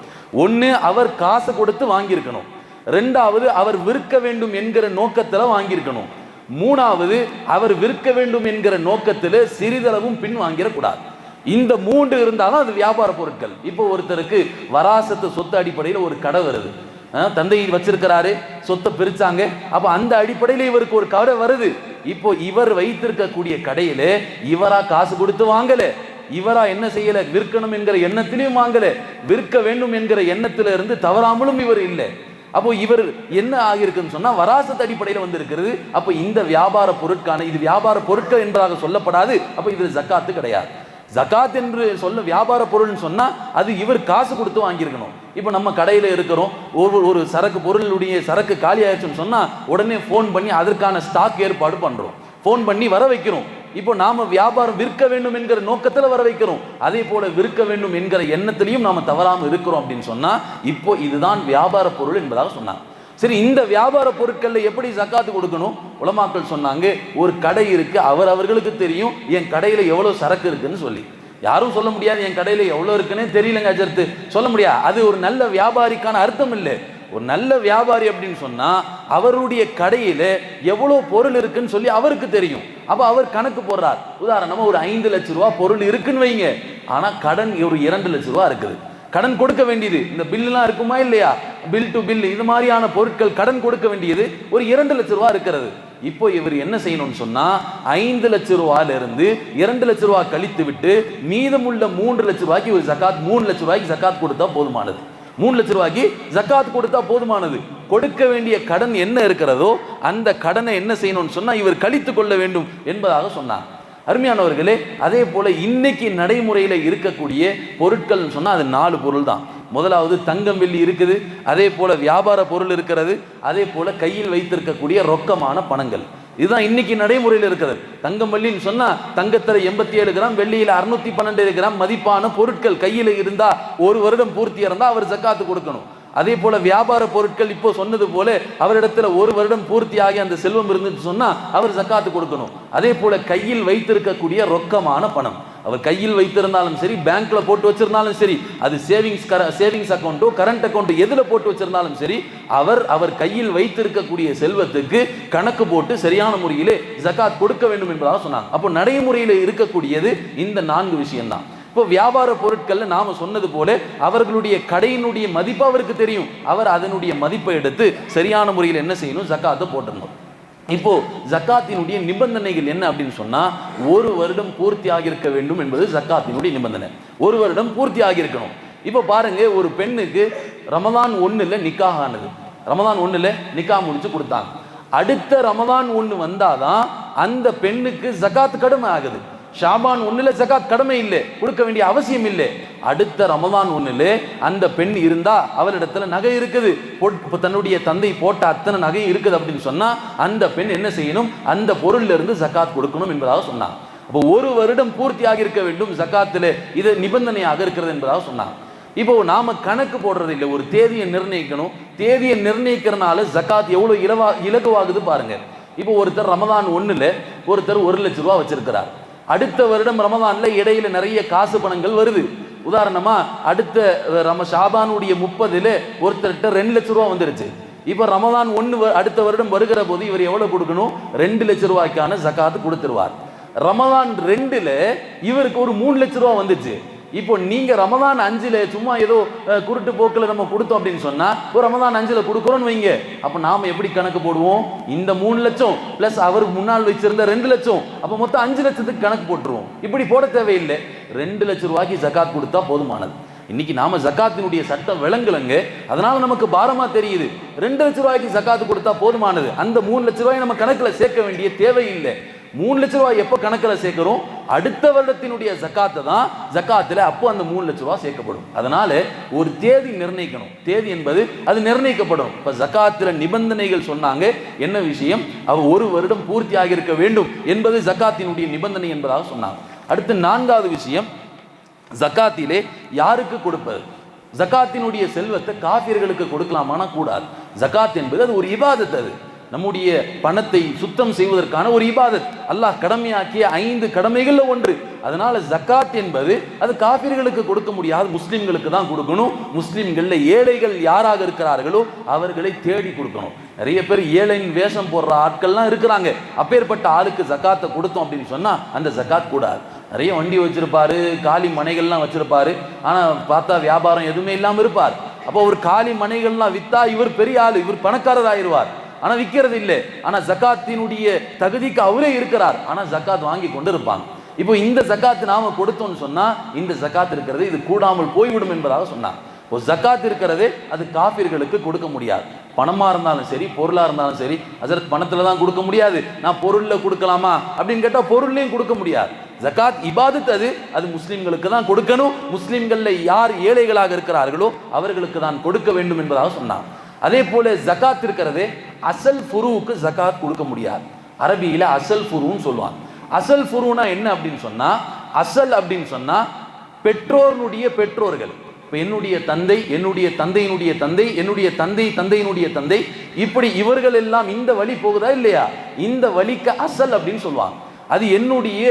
ஒன்று அவர் காசு கொடுத்து வாங்கியிருக்கணும். ரெண்டாவது அவர் விற்க வேண்டும் என்கிற நோக்கத்தில் வாங்கியிருக்கணும். மூணாவது அவர் விற்க வேண்டும் என்கிற நோக்கத்தில் சிறிதளவும் பின் வாங்கிடக்கூடாது. இந்த மூன்று இருந்தாலும் அது வியாபார பொருட்கள். இப்போ ஒருத்தருக்கு வராசத்து சொத்து அடிப்படையில் ஒரு கடை வருது. தந்தை வச்சிருக்கிறாரு சொத்தை பிரிச்சாங்க. அப்ப அந்த அடிப்படையில் இவருக்கு ஒரு கடை வருது. இப்போ இவர் வைத்திருக்கக்கூடிய கடையில இவரா காசு கொடுத்து வாங்கல. இவரா என்ன செய்யல? விற்கணும் என்கிற எண்ணத்திலையும் வாங்கல. விற்க வேண்டும் என்கிற எண்ணத்துல இருந்து தவறாமலும் இவர் இல்லை. அப்போ இவர் என்ன ஆகியிருக்குன்னு சொன்னா வராசத்து அடிப்படையில் வந்திருக்கிறது. அப்போ இந்த வியாபார பொருட்கான இது வியாபார பொருட்கள் என்றாக சொல்லப்படாது. அப்போ இது ஜக்காத்து கிடையாது. ஜக்காத் என்று சொல்ல வியாபார பொருள்னு சொன்னா அது இவர் காசு கொடுத்து வாங்கியிருக்கணும். இப்போ நம்ம கடையில் இருக்கிறோம். ஒரு ஒரு சரக்கு பொருளுடைய சரக்கு காலி ஆயிடுச்சுன்னு சொன்னா உடனே ஃபோன் பண்ணி அதற்கான ஸ்டாக் ஏற்பாடு பண்றோம். ஃபோன் பண்ணி வர வைக்கிறோம். இப்போ நாம் வியாபாரம் விற்க வேண்டும் என்கிற நோக்கத்தில் வர வைக்கிறோம். அதே போல விற்க வேண்டும் என்கிற எண்ணத்திலையும் நாம் தவறாமல் இருக்கிறோம் அப்படின்னு சொன்னால் இப்போ இதுதான் வியாபார பொருள் என்பதாக சொன்னாங்க. சரி இந்த வியாபார பொருட்களில் எப்படி ஜக்காத்து கொடுக்கணும்? உலமாக்கள் சொன்னாங்க ஒரு கடை இருக்குது அவர் அவர்களுக்கு தெரியும் என் கடையில் எவ்வளோ சரக்கு இருக்குன்னு சொல்லி. யாரும் சொல்ல முடியாது என் கடையில் எவ்வளோ இருக்குன்னே தெரியலங்க அஜர்த்து. சொல்ல முடியாது அது ஒரு நல்ல வியாபாரிக்கான அர்த்தம் இல்லை. ஒரு நல்ல வியாபாரி அப்படின்னு சொன்னால் அவருடைய கடையில் எவ்வளோ பொருள் இருக்குன்னு சொல்லி அவருக்கு தெரியும். அப்போ அவர் கணக்கு போடுறார். உதாரணமாக ஒரு ஐந்து லட்ச ரூபா பொருள் இருக்குன்னு வைங்க. ஆனால் கடன் ஒரு இரண்டு லட்ச ரூபா இருக்குது. கடன் கொடுக்க வேண்டியது இந்த பில்லுலாம் இருக்குமா இல்லையா? பில் டு பில் இது மாதிரியான பொருட்கள் கடன் கொடுக்க வேண்டியது ஒரு இரண்டு லட்ச ரூபா இருக்கிறது. இப்போ இவர் என்ன செய்யணும்னு சொன்னா ஐந்து லட்ச ரூபாயிலிருந்து இரண்டு லட்ச ரூபா கழித்து விட்டு மீதமுள்ள மூன்று லட்ச ரூபாய்க்கு ஒரு ஜக்காத் மூணு லட்ச ரூபாய்க்கு ஜக்காத் கொடுத்தா போதுமானது. மூணு லட்ச ரூபாய்க்கு ஜக்காத் கொடுத்தா போதுமானது. கொடுக்க வேண்டிய கடன் என்ன இருக்கிறதோ அந்த கடனை என்ன செய்யணும்னு சொன்னால் இவர் கழித்து கொள்ள வேண்டும் என்பதாக சொன்னார். அருமையானவர்களே அதே போல இன்னைக்கு நடைமுறையில் இருக்கக்கூடிய பொருட்கள்னு சொன்னால் அது நாலு பொருள் தான் முதலாவது தங்கம் வெள்ளி இருக்குது அதே போல வியாபார பொருள் இருக்கிறது அதே போல கையில் வைத்திருக்கக்கூடிய ரொக்கமான பணங்கள். இதுதான் இன்னைக்கு நடைமுறையில் இருக்கிறது தங்கம் வெள்ளின்னு சொன்னா தங்கத்துல எண்பத்தி ஏழு கிராம் வெள்ளியில அறுநூத்தி பன்னெண்டு கிராம் மதிப்பான பொருட்கள் கையில் இருந்தா ஒரு வருடம் பூர்த்தி இருந்தா அவர் ஜக்காத்து கொடுக்கணும். அதே போல வியாபார பொருட்கள் இப்போ சொன்னது போல அவரிடத்துல ஒரு வருடம் பூர்த்தி ஆகி அந்த செல்வம் இருந்துச்சு சொன்னா அவர் ஜக்காத்து கொடுக்கணும். அதே போல கையில் வைத்திருக்கக்கூடிய ரொக்கமான பணம். அவர் கையில் வைத்திருந்தாலும் சரி பேங்க்ல போட்டு வச்சிருந்தாலும் சரி அது சேவிங்ஸ் சேவிங்ஸ் அக்கௌண்ட்டோ கரண்ட் அக்கௌண்ட் எதில் போட்டு வச்சிருந்தாலும் சரி அவர் அவர் கையில் வைத்திருக்கக்கூடிய செல்வத்துக்கு கணக்கு போட்டு சரியான முறையிலே ஜக்காத் கொடுக்க வேண்டும் என்பதாக சொன்னாங்க அப்போ நடைமுறையில் இருக்கக்கூடியது இந்த நான்கு விஷயம்தான். இப்போ வியாபார பொருட்களில் நாம சொன்னது போல அவர்களுடைய கடையினுடைய மதிப்பு அவருக்கு தெரியும். அவர் அதனுடைய மதிப்பை எடுத்து சரியான முறையில் என்ன செய்யணும்? ஜக்காத்தை போட்டுடணும். இப்போ ஜக்காத்தினுடைய நிபந்தனைகள் என்ன அப்படின்னு சொன்னா ஒரு வருடம் பூர்த்தி ஆகியிருக்க வேண்டும் என்பது ஜக்காத்தினுடைய நிபந்தனை. ஒரு வருடம் பூர்த்தி ஆகியிருக்கணும். இப்போ பாருங்க ஒரு பெண்ணுக்கு ரமதான் ஒன்றுல நிக்காக ஆனது. ரமதான் ஒன்றுல நிக்கா முடிச்சு கொடுத்தாங்க. அடுத்த ரமதான் ஒன்று வந்தாதான் அந்த பெண்ணுக்கு ஜக்காத் கடுமை ஆகுது. ஷாபான் ஒன்றில் ஜகாத் கடமை இல்லை கொடுக்க வேண்டிய அவசியம் இல்லை. அடுத்த ரமதான் ஒண்ணுல அந்த பெண் இருந்தா அவளிடத்துல நகை இருக்குது. தன்னுடைய தந்தை போட்ட அத்தனை நகை இருக்குது அப்படின்னு சொன்னா அந்த பெண் என்ன செய்யணும்? அந்த பொருள்ல இருந்து ஜகாத் கொடுக்கணும் என்பதாக சொன்னாங்க அப்போ ஒரு வருடம் பூர்த்தியாக இருக்க வேண்டும் ஜகாத்துல இது நிபந்தனையாக இருக்கிறது என்பதாக சொன்னாங்க இப்போ நாம கணக்கு போடுறது இல்லை ஒரு தேதியை நிர்ணயிக்கணும். தேதியை நிர்ணயிக்கிறனால ஜக்காத் எவ்வளவு இலவா இலகுவாகுது பாருங்க. இப்போ ஒருத்தர் ரமதான் ஒண்ணுல ஒருத்தர் ஒரு லட்ச ரூபா வச்சிருக்கிறார். அடுத்த வருடம் ரமதான்ல இடையில நிறைய காசு பணங்கள் வருது. உதாரணமா அடுத்த ரம ஷாபானுடைய முப்பதுல ஒருத்தர்கிட்ட ரெண்டு லட்ச ரூபா வந்துருச்சு. இப்போ ரமதான் ஒன்று அடுத்த வருடம் வருகிற போது இவர் எவ்வளவு கொடுக்கணும்? ரெண்டு லட்ச ரூபாய்க்கான ஜக்காத்து கொடுத்துருவார். ரமதான் ரெண்டுல இவருக்கு ஒரு மூணு லட்ச ரூபா வந்துச்சு. இப்போ நீங்க ரமதான் அஞ்சுல சும்மா ஏதோ குருட்டு போக்கில் நம்ம கொடுத்தோம் அப்படின்னு சொன்னா இப்போ ரமதான் அஞ்சுல கொடுக்குறோம்னு வைங்க. அப்ப நாம எப்படி கணக்கு போடுவோம்? இந்த மூணு லட்சம் பிளஸ் அவருக்கு முன்னால் வச்சிருந்த ரெண்டு லட்சம் அப்ப மொத்தம் அஞ்சு லட்சத்துக்கு கணக்கு போட்டுருவோம். இப்படி போட தேவையில்லை. ரெண்டு லட்சம் ரூபாய்க்கு ஜகாத் கொடுத்தா போதுமானது. இன்னைக்கு நாம ஜக்காத்தினுடைய சட்டம் விளங்கலங்க அதனால நமக்கு பாரமா தெரியுது. ரெண்டு லட்ச ரூபாய்க்கு ஜக்காத்து கொடுத்தா போதுமானது. அந்த மூணு லட்ச ரூபாய் நம்ம கணக்குல சேர்க்க வேண்டிய தேவையில்லை. மூணு லட்ச ரூபாய் எப்போ கணக்கில் சேர்க்கிறோம்? அடுத்த வருடத்தினுடைய ஜக்காத்தை தான் ஜக்காத்தில் அப்போ அந்த மூணு லட்ச ரூபா சேர்க்கப்படும். அதனால ஒரு தேதி நிர்ணயிக்கணும். தேதி என்பது அது நிர்ணயிக்கப்படும். இப்போ ஜக்காத்தில் நிபந்தனைகள் சொன்னாங்க. என்ன விஷயம்? அவ ஒரு வருடம் பூர்த்தி ஆகியிருக்க வேண்டும் என்பது ஜக்காத்தினுடைய நிபந்தனை என்பதாக சொன்னாங்க. அடுத்து நான்காவது விஷயம் ஜக்காத்திலே யாருக்கு கொடுப்பது? ஜக்காத்தினுடைய செல்வத்தை காஃபியர்களுக்கு கொடுக்கலாமானா கூடாது. ஜக்காத் என்பது அது ஒரு இபாதத்து அது. நம்முடைய பணத்தை சுத்தம் செய்வதற்கான ஒரு இபாதத். அல்லாஹ் கடமையாக்கிய ஐந்து கடமைகள்ல ஒன்று. அதனால ஜக்காத் என்பது அது காபிர்களுக்கு கொடுக்க முடியாது முஸ்லிம்களுக்கு தான் கொடுக்கணும். முஸ்லிம்கள்ல ஏழைகள் யாராக இருக்கிறார்களோ அவர்களை தேடி கொடுக்கணும். நிறைய பேர் ஏழையின் வேஷம் போடுற ஆட்கள்லாம் இருக்கிறாங்க. அப்பேற்பட்ட ஆளுக்கு ஜக்காத்தை கொடுத்தோம் அப்படின்னு சொன்னா அந்த ஜக்காத் கூடாது. நிறைய வண்டி வச்சிருப்பாரு காலி மனைகள்லாம் வச்சிருப்பாரு. ஆனா பார்த்தா வியாபாரம் எதுவுமே இல்லாம இருப்பார். அப்போ ஒரு காலி மனைகள்லாம் வித்தா இவர் பெரிய ஆள் இவர் பணக்காரர் ஆயிடுவார் ஆனா விற்கிறது இல்லை. ஆனா ஜக்காத்தினுடைய தகுதிக்கு அவரே இருக்கிறார். ஆனா ஜக்காத் வாங்கி கொண்டு இருப்பாங்க இப்போ இந்த ஜக்காத்து நாம கொடுத்தோம்னு சொன்னா இந்த ஜக்காத் இருக்கிறது இது கூடாமல் போய்விடும் என்பதாக சொன்னார். ஒரு ஜக்காத் இருக்கிறது அது காஃபிர்களுக்கு கொடுக்க முடியாது. பணமா இருந்தாலும் சரி பொருளா இருந்தாலும் சரி அசரத் பணத்துல தான் கொடுக்க முடியாது. நான் பொருள்ல கொடுக்கலாமா? அப்படின்னு கேட்டா பொருள்லையும் கொடுக்க முடியாது. ஜக்காத் இபாதத் அது அது முஸ்லீம்களுக்கு தான் கொடுக்கணும். முஸ்லீம்களில் யார் ஏழைகளாக இருக்கிறார்களோ அவர்களுக்கு தான் கொடுக்க வேண்டும் என்பதாக சொன்னார். அதே போல ஜக்காத் இருக்கிறது அசல் ஃபுருவுக்கு ஜக்காத் கொடுக்க முடியாது. அரபியில் அசல் ஃபுருன்னு சொல்லுவாங்க. அசல் ஃபுருனா என்ன அப்படின்னு சொன்னால் அசல் அப்படின்னு சொன்னால் பெற்றோருடைய பெற்றோர்கள். இப்போ என்னுடைய தந்தை என்னுடைய தந்தையினுடைய தந்தை என்னுடைய தந்தை தந்தையினுடைய தந்தை இப்படி இவர்கள் எல்லாம் இந்த வழி போகுதா இல்லையா? இந்த வழிக்கு அசல் அப்படின்னு சொல்லுவாங்க. அது என்னுடைய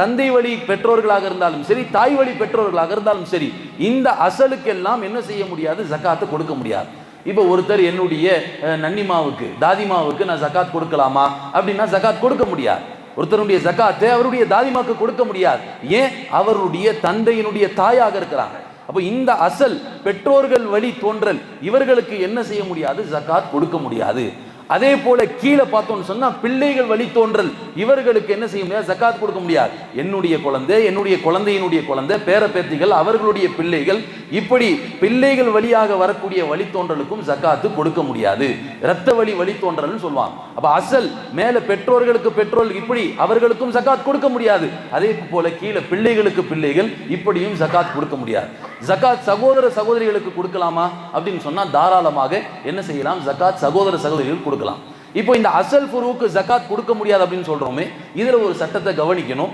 தந்தை வழி பெற்றோர்களாக இருந்தாலும் சரி தாய் வழி பெற்றோர்களாக இருந்தாலும் சரி இந்த அசலுக்கெல்லாம் என்ன செய்ய முடியாது? ஜக்காத்தை கொடுக்க முடியாது. இப்போ ஒருத்தர் என்னுடைய நன்னிமாவுக்கு தாதிமாவுக்கு நான் ஜக்காத் கொடுக்கலாமா? அப்படின்னா ஜக்காத் கொடுக்க முடியாது. ஒருத்தருடைய ஜக்காத்தை அவருடைய தாதிமாக்கு கொடுக்க முடியாது. ஏன்? அவருடைய தந்தையினுடைய தாயாக இருக்கிறாங்க. அப்போ இந்த அசல் பெற்றோர்கள் வழி தோன்றல் இவர்களுக்கு என்ன செய்ய முடியாது? ஜக்காத் கொடுக்க முடியாது. அதே போல கீழே பார்த்தோம்னு சொன்னா பிள்ளைகள் வழி தோன்றல். இவர்களுக்கு என்ன செய்ய முடியாது? ஜக்காத் கொடுக்க முடியாது. என்னுடைய குழந்தை என்னுடைய குழந்தையினுடைய குழந்தை பேரப்பேத்திகள் அவர்களுடைய பிள்ளைகள் இப்படி பிள்ளைகள் வழியாக வரக்கூடிய வழித்தோன்றலுக்கும் ஜக்காத்து கொடுக்க முடியாது. இரத்த வழி வழித்தோன்றல்னு சொல்லுவாங்க. அப்ப அசல் மேல பெற்றோர்களுக்கு பெற்றோர் இப்படி அவர்களுக்கும் ஜக்காத் கொடுக்க முடியாது. அதே போல கீழே பிள்ளைகளுக்கு பிள்ளைகள் இப்படியும் ஜக்காத் கொடுக்க முடியாது. ஜக்காத் சகோதர சகோதரிகளுக்கு கொடுக்கலாமா? அப்படின்னு சொன்னா தாராளமாக என்ன செய்யலாம்? ஜக்காத் சகோதர சகோதரிகள் கொடுக்கலாம். இப்போ இந்த அசல் ஃபுருவுக்கு ஜக்காத் கொடுக்க முடியாது அப்படின்னு சொல்கிறோமே இதில் ஒரு சட்டத்தை கவனிக்கணும்.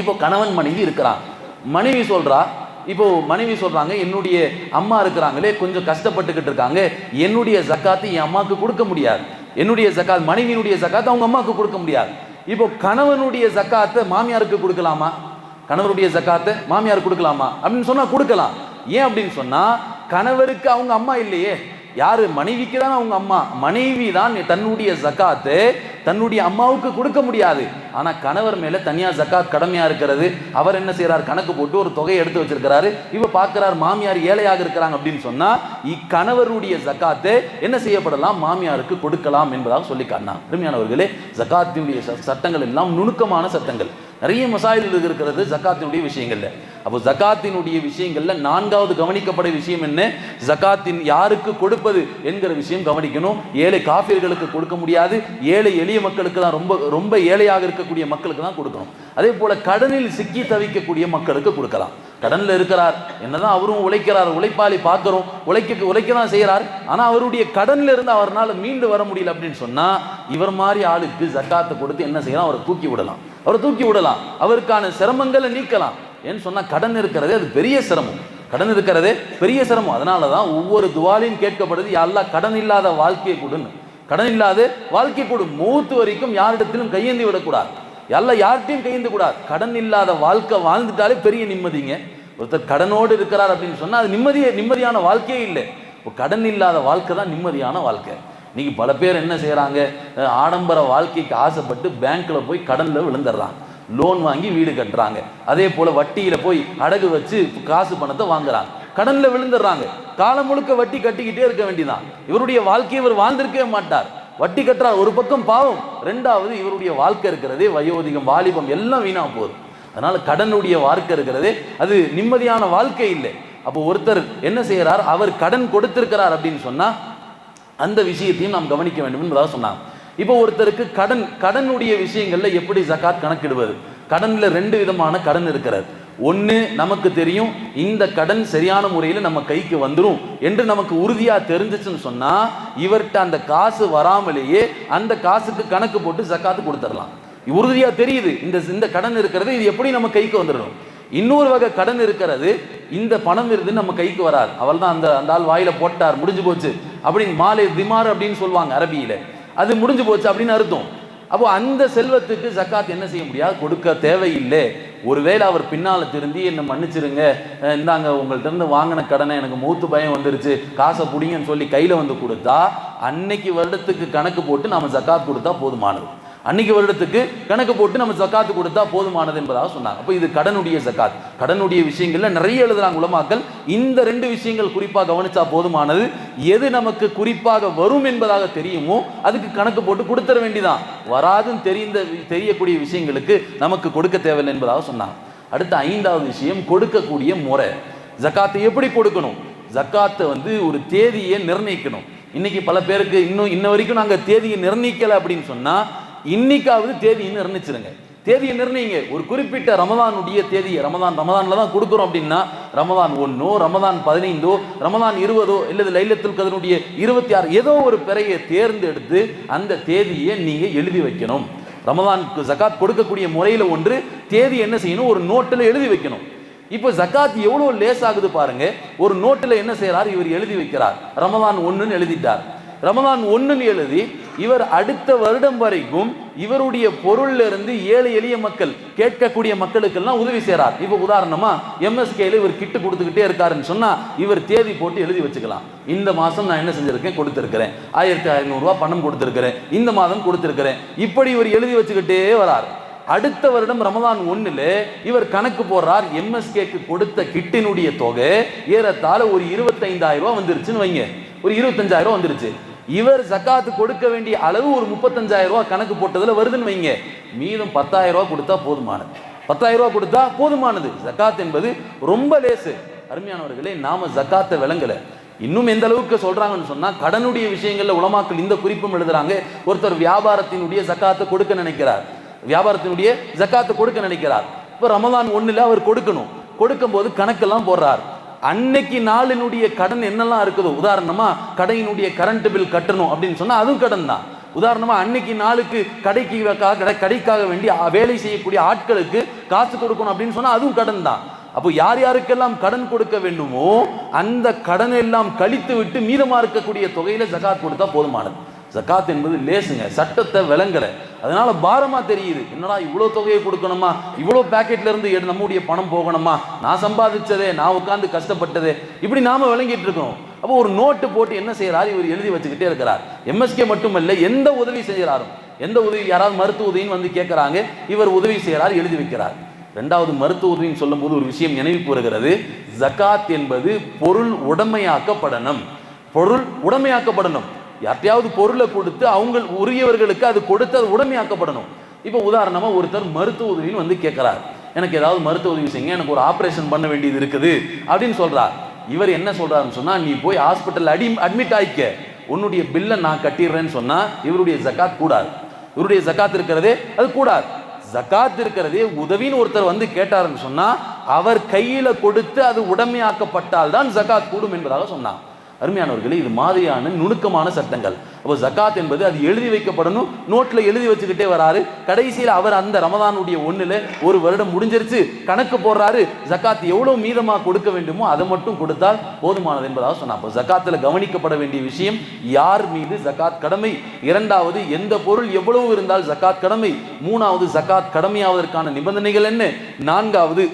இப்போ கணவன் மனைவி இருக்கிறான் மனைவி சொல்கிறா இப்போ மனைவி சொல்றாங்க என்னுடைய அம்மா இருக்கிறாங்களே கொஞ்சம் கஷ்டப்பட்டுக்கிட்டு இருக்காங்க. என்னுடைய ஜக்காத்து என் அம்மாவுக்கு கொடுக்க முடியாது. என்னுடைய ஜக்காத் மனைவியினுடைய ஜக்காத்து அவங்க அம்மாவுக்கு கொடுக்க முடியாது. இப்போ கணவனுடைய ஜக்காத்தை மாமியாருக்கு கொடுக்கலாமா? கணவருடைய ஜக்காத்தை மாமியார் கொடுக்கலாமா? அப்படின்னு சொன்னா கொடுக்கலாம். ஏன் அப்படின்னு சொன்னா கணவருக்கு அவங்க அம்மா இல்லையே. யாரு? மனைவிக்கு தான் அவங்க அம்மா. மனைவி தான் தன்னுடைய ஜக்காத்து. தன்னுடைய அம்மாவுக்கு கொடுக்க முடியாது. ஆனா கணவர் மேல தனியா ஜக்காத் கடமையா இருக்கிறது. அவர் என்ன செய்கிறார் கணக்கு போட்டு ஒரு தொகையை எடுத்து வச்சிருக்கிறாரு. இவ பார்க்கிறார் மாமியார் ஏழையாக இருக்கிறாங்க அப்படின்னு சொன்னா இக்கணவருடைய ஜக்காத்து என்ன செய்யப்படலாம்? மாமியாருக்கு கொடுக்கலாம் என்பதாக சொல்லி காட்டினார். அருமையானவர்களே ஜக்காத்தினுடைய ச- சட்டங்கள் எல்லாம் நுணுக்கமான சட்டங்கள். நிறைய மசாயில் இருக்கிறது ஜக்காத்தினுடைய விஷயங்கள்ல. அப்போ ஜக்காத்தினுடைய விஷயங்கள்ல நான்காவது கவனிக்கப்பட விஷயம் என்ன? ஜக்காத்தின் யாருக்கு கொடுப்பது என்கிற விஷயம் கவனிக்கணும். ஏழை காஃபியர்களுக்கு கொடுக்க முடியாது. ஏழை எளிய மக்களுக்கு தான் ரொம்ப ரொம்ப ஏழையாக இருக்கக்கூடிய மக்களுக்கு தான் கொடுக்கணும். அதே போல கடனில் சிக்கி தவிக்கக்கூடிய மக்களுக்கு கொடுக்கலாம். கடனில் இருக்கிறார். என்னதான் அவரும் உழைக்கிறார். உழைப்பாளி பார்க்குறோம். உழைக்க உழைக்க தான் செய்கிறார். ஆனால் அவருடைய கடனில் இருந்து அவரால் மீண்டு வர முடியல அப்படின்னு சொன்னால் இவர் மாதிரி ஆளுக்கு ஜக்காத்தை கொடுத்து என்ன செய்யலாம்? அவரை தூக்கி விடலாம். அவரை தூக்கி விடலாம். அவருக்கான சிரமங்களை நீக்கலாம். ஏன்னு சொன்னால் கடன் இருக்கிறதே அது பெரிய சிரமம். கடன் இருக்கிறதே பெரிய சிரமம். அதனால தான் ஒவ்வொரு துவாலையும் கேட்கப்படுது யாரெல்லாம் கடன் இல்லாத வாழ்க்கையை கொடுன்னு. கடன் இல்லாத வாழ்க்கை கொடு. மூத்து வரைக்கும் யாரிடத்திலும் கையேந்தி விடக்கூடாது. எல்லாம் யார்கிட்டையும் கையேந்து கூடாது. கடன் இல்லாத வாழ்க்கை வாழ்ந்துட்டாலே பெரிய நிம்மதிங்க. ஒருத்தர் கடனோடு இருக்கிறார் அப்படின்னு சொன்னால் அது நிம்மதியே நிம்மதியான வாழ்க்கையே இல்லை. இப்போ கடன் இல்லாத வாழ்க்கை தான் நிம்மதியான வாழ்க்கை. இன்னைக்கு பல பேர் என்ன செய்கிறாங்க ஆடம்பர வாழ்க்கைக்கு ஆசைப்பட்டு பேங்க்கில் போய் கடனில் விழுந்துடுறாங்க. லோன் வாங்கி வீடு கட்டுறாங்க. அதே போல வட்டியில போய் அடகு வச்சு காசு பணத்தை வாங்குறாங்க. கடன்ல விழுந்துடுறாங்க. காலம் முழுக்க வட்டி கட்டிக்கிட்டே இருக்க வேண்டியதான் இவருடைய வாழ்க்கையை இவர் வாழ்ந்திருக்கவே மாட்டார். வட்டி கட்டுறார். ஒரு பக்கம் பாவம் ரெண்டாவது இவருடைய வாழ்க்கை இருக்கிறதே வயோதிகம் வாலிபம் எல்லாம் வீணா போகுது. அதனால கடனுடைய வாழ்க்கை இருக்கிறதே அது நிம்மதியான வாழ்க்கை இல்லை. அப்போ ஒருத்தர் என்ன செய்கிறார்? அவர் கடன் கொடுத்திருக்கிறார் அப்படின்னு சொன்னா அந்த விஷயத்தையும் நாம் கவனிக்க வேண்டும் என்பதாக சொன்னாங்க. இப்போ ஒருத்தருக்கு கடன் கடனுடைய விஷயங்களில் எப்படி ஜக்காத் கணக்கிடுவது? கடனில் ரெண்டு விதமான கடன் இருக்கிறது. ஒன்று நமக்கு தெரியும் இந்த கடன் சரியான முறையில் நம்ம கைக்கு வந்துடும் என்று நமக்கு உறுதியாக தெரிஞ்சிச்சுன்னு சொன்னால் இவர்கிட்ட அந்த காசு வராமலேயே அந்த காசுக்கு கணக்கு போட்டு ஜக்காத்து கொடுத்துடலாம். உறுதியாக தெரியுது இந்த இந்த கடன் இருக்கிறது இது எப்படி நம்ம கைக்கு வந்துடணும்? இன்னொரு வகை கடன் இருக்கிறது இந்த பணம் இருந்து நம்ம கைக்கு வராது. அவள் தான் அந்த அந்த ஆள் வாயில போட்டார் முடிஞ்சு போச்சு அப்படின்னு மாலை திமார் அப்படின்னு சொல்லுவாங்க அரபியில. அது முடிஞ்சு போச்சு அப்படின்னு அர்த்தம். அப்போ அந்த செல்வத்துக்கு ஜக்காத் என்ன செய்ய முடியாது? கொடுக்க தேவையில்லை. ஒருவேளை அவர் பின்னால் திருந்தி என்னை மன்னிச்சிருங்க. இந்தாங்க உங்கள்கிட்ட இருந்து வாங்கின கடனை எனக்கு மூத்து பயம் வந்துருச்சு. காசை பிடிங்கன்னு சொல்லி கையில் வந்து கொடுத்தா அன்னைக்கு வருடத்துக்கு கணக்கு போட்டு நாம ஜக்காத் கொடுத்தா போதுமானது. அன்னைக்கு வருடத்துக்கு கணக்கு போட்டு நம்ம ஜக்காத்து கொடுத்தா போதுமானது என்பதாக சொன்னாங்க. அப்போ இது கடனுடைய ஜக்காத். கடனுடைய விஷயங்களில் நிறைய எழுதுறாங்க உலமாக்கள். இந்த ரெண்டு விஷயங்கள் குறிப்பாக கவனிச்சா போதுமானது. எது நமக்கு குறிப்பாக வரும் என்பதாக தெரியுமோ அதுக்கு கணக்கு போட்டு கொடுத்துட வேண்டிதான். வராதுன்னு தெரிந்த தெரியக்கூடிய விஷயங்களுக்கு நமக்கு கொடுக்க தேவையில்லை என்பதாக சொன்னாங்க. அடுத்த ஐந்தாவது விஷயம் கொடுக்கக்கூடிய முறை. ஜக்காத்தை எப்படி கொடுக்கணும்? ஜக்காத்தை வந்து ஒரு தேதியை நிர்ணயிக்கணும். இன்னைக்கு பல பேருக்கு இன்னும் இன்ன வரைக்கும் நாங்கள் தேதியை நிர்ணயிக்கலை அப்படின்னு சொன்னால் இன்னைக்காவது தேதியை நிர்ணயிச்சிருங்க. தேதியை நிர்ணயிங்க. ஒரு குறிப்பிட்ட ரமதானுடைய தேதியை ரமதான் ரமதான்ல தான் கொடுக்குறோம் அப்படின்னா ரமதான் ஒன்றோ ரமதான் பதினைந்தோ ரமதான் இருபதோ இல்லது லைலத்துல் கதனுடைய இருபத்தி ஆறு ஏதோ ஒரு பிறையை தேர்ந்தெடுத்து அந்த தேதியை நீங்கள் எழுதி வைக்கணும். ரமதானுக்கு ஜகாத் கொடுக்கக்கூடிய முறையில் ஒன்று தேதி என்ன செய்யணும்? ஒரு நோட்டில் எழுதி வைக்கணும். இப்போ ஜக்காத் எவ்வளோ லேஸ் ஆகுது பாருங்க. ஒரு நோட்டில் என்ன செய்கிறார் இவர் எழுதி வைக்கிறார். ரமதான் ஒன்றுன்னு எழுதிட்டார். ரமதான் ஒன்றுன்னு எழுதி இவர் அடுத்த வருடம் வரைக்கும் இவருடைய பொருள்ல இருந்து ஏழை எளிய மக்கள் கேட்கக்கூடிய மக்களுக்கெல்லாம் உதவி செய்கிறார் இப்போ உதாரணமா எம்எஸ்கேல இவர் கிட்டு கொடுத்துக்கிட்டே இருக்காருன்னு சொன்னா இவர் தேதி போட்டு எழுதி வச்சுக்கலாம். இந்த மாதம் நான் என்ன செஞ்சிருக்கேன்? கொடுத்துருக்கிறேன். ஆயிரத்தி ஐநூறுரூவா பணம் கொடுத்துருக்கிறேன். இந்த மாதம் கொடுத்துருக்கிறேன். இப்படி இவர் எழுதி வச்சுக்கிட்டே வரார். அடுத்த வருடம் ரமதான் ஒன்றில் இவர் கணக்கு போடுறார் எம்எஸ்கேக்கு கொடுத்த கிட்டினுடைய தொகை ஏறத்தாழ ஒரு இருபத்தைந்தாயிரம் ரூபா வந்துருச்சுன்னு வைங்க. ஒரு இருபத்தஞ்சாயிரம் ரூபா வந்துருச்சு. இவர் ஜக்காத்து கொடுக்க வேண்டிய அளவு ஒரு முப்பத்தஞ்சாயிரம் ரூபா கணக்கு போட்டதில் வருதுன்னு வைங்க. மீதம் பத்தாயிரம் ரூபா கொடுத்தா போதுமானது. பத்தாயிரம் ரூபா கொடுத்தா போதுமானது. ஜக்காத் என்பது ரொம்ப லேசு. அருமையானவர்களே நாம ஜக்காத்தை விளங்கலை. இன்னும் எந்த அளவுக்கு சொல்றாங்கன்னு சொன்னா கடனுடைய விஷயங்கள்ல உலமாக்கள் இந்த குறிப்பும் எழுதுறாங்க. ஒருத்தர் வியாபாரத்தினுடைய ஜக்காத்தை கொடுக்க நினைக்கிறார். வியாபாரத்தினுடைய ஜக்காத்தை கொடுக்க நினைக்கிறார். இப்போ ரமதான் ஒன்றில் அவர் கொடுக்கணும். கொடுக்கும்போது கணக்கெல்லாம் போடுறார். அன்னைக்கு நாளினுடைய கடன் என்னெல்லாம் இருக்குதோ உதாரணமா கடையினுடைய கரண்ட் பில் கட்டணும் அப்படின்னு சொன்னா அதுவும் கடன் தான். உதாரணமா அன்னைக்கு நாளுக்கு கடைக்கு கடை கடைக்காக வேண்டி வேலை செய்யக்கூடிய ஆட்களுக்கு காசு கொடுக்கணும் அப்படின்னு சொன்னா அதுவும் கடன் தான். அப்போ யார் யாருக்கெல்லாம் கடன் கொடுக்க வேண்டுமோ அந்த கடன் எல்லாம் கழித்து விட்டு மீதமா இருக்கக்கூடிய தொகையில ஜகாத் கொடுத்தா போதுமானது. ஜகாத் என்பது லேசுங்க சட்டத்தை விளங்கலை. அதனால பாரமா தெரியுது. என்னடா இவ்வளோ தொகையை கொடுக்கணுமா? இவ்வளோ பேக்கெட்ல இருந்து எடு- நம்முடைய பணம் போகணுமா? நான் சம்பாதிச்சதே நான் உட்காந்து கஷ்டப்பட்டதே. இப்படி நாம விளங்கிட்டு இருக்கோம் அப்போ ஒரு நோட்டு போட்டு என்ன செய்யறாரு? இவர் எழுதி வச்சுக்கிட்டே இருக்கிறார். எம்எஸ்கே மட்டுமல்ல எந்த உதவி செய்கிறாரும் எந்த உதவி யாராவது மருத்துவ உதவின்னு வந்து கேட்குறாங்க இவர் உதவி செய்கிறார் எழுதி வைக்கிறார். ரெண்டாவது மருத்துவ உதவின்னு சொல்லும்போது ஒரு விஷயம் நினைவுக்கு வருகிறது ஜகாத் என்பது பொருள் உடமையாக்கப்படணும். பொருள் உடமையாக்கப்படணும். யார்ட்டையாவது பொருளை கொடுத்து அவங்க உரியவர்களுக்கு அது கொடுத்து அது உடமையாக்கப்படணும். இப்போ உதாரணமாக ஒருத்தர் மருத்துவ உதவின்னு வந்து கேட்குறார். எனக்கு ஏதாவது மருத்துவ உதவி செய்யுங்க எனக்கு ஒரு ஆப்ரேஷன் பண்ண வேண்டியது இருக்குது அப்படின்னு சொல்கிறார் இவர் என்ன சொல்கிறாருன்னு சொன்னால் நீ போய் ஹாஸ்பிட்டல் அடி அட்மிட் ஆயிக்க. உன்னுடைய பில்லை நான் கட்டிடுறேன்னு சொன்னால் இவருடைய ஜகாத் கூடாது. இவருடைய ஜகாத் இருக்கிறதே அது கூடாது. ஜகாத் இருக்கிறதே உதவின்னு ஒருத்தர் வந்து கேட்டாருன்னு சொன்னால் அவர் கையில் கொடுத்து அது உடமையாக்கப்பட்டால் தான் ஜகாத் கூடும் என்பதாக சொன்னார் அருமையானவர்களே இது மாதிரியான நுணுக்கமான சட்டங்கள். அப்போ ஜகாத் என்பது அது எழுதி வைக்கப்படணும் நோட்டில் எழுதி வச்சுக்கிட்டே வராரு. கடைசியில் அவர் அந்த ரமதானுடைய ஒன்றில் ஒரு வருடம் முடிஞ்சிருச்சு கணக்கு போடுறாரு. ஜகாத் எவ்வளோ மீதமாக கொடுக்க வேண்டுமோ அதை மட்டும் கொடுத்தால் போதுமானது என்பதாக சொன்னார். அப்போ ஜகாத்தில் கவனிக்கப்பட வேண்டிய விஷயம் யார் மீது ஜகாத் கடமை? இரண்டாவது எந்த பொருள் எவ்வளவு இருந்தால் ஜகாத் கடமை? மூணாவது ஜகாத் கடமையாவதற்கான நிபந்தனைகள் என்ன? நான்காவது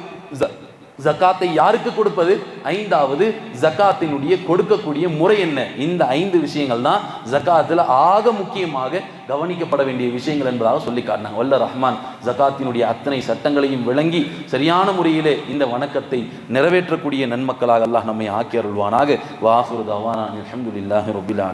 ஜக்காத்தை யாருக்கு கொடுப்பது? ஐந்தாவது ஜக்காத்தினுடைய கொடுக்கக்கூடிய முறை என்ன? இந்த ஐந்து விஷயங்கள் தான் ஜக்காத்தில் ஆக முக்கியமாக கவனிக்கப்பட வேண்டிய விஷயங்கள் என்பதாக சொல்லி காட்டினாங்க. வல்ல ரஹ்மான் ஜக்காத்தினுடைய அத்தனை சட்டங்களையும் விளங்கி சரியான முறையிலே இந்த வணக்கத்தை நிறைவேற்றக்கூடிய நன்மக்களாக அல்லாஹ் நம்மை ஆக்கி அருள்வானாக. வாசுரு தவானா அல்ஹம்துலில்லாஹி ரபில்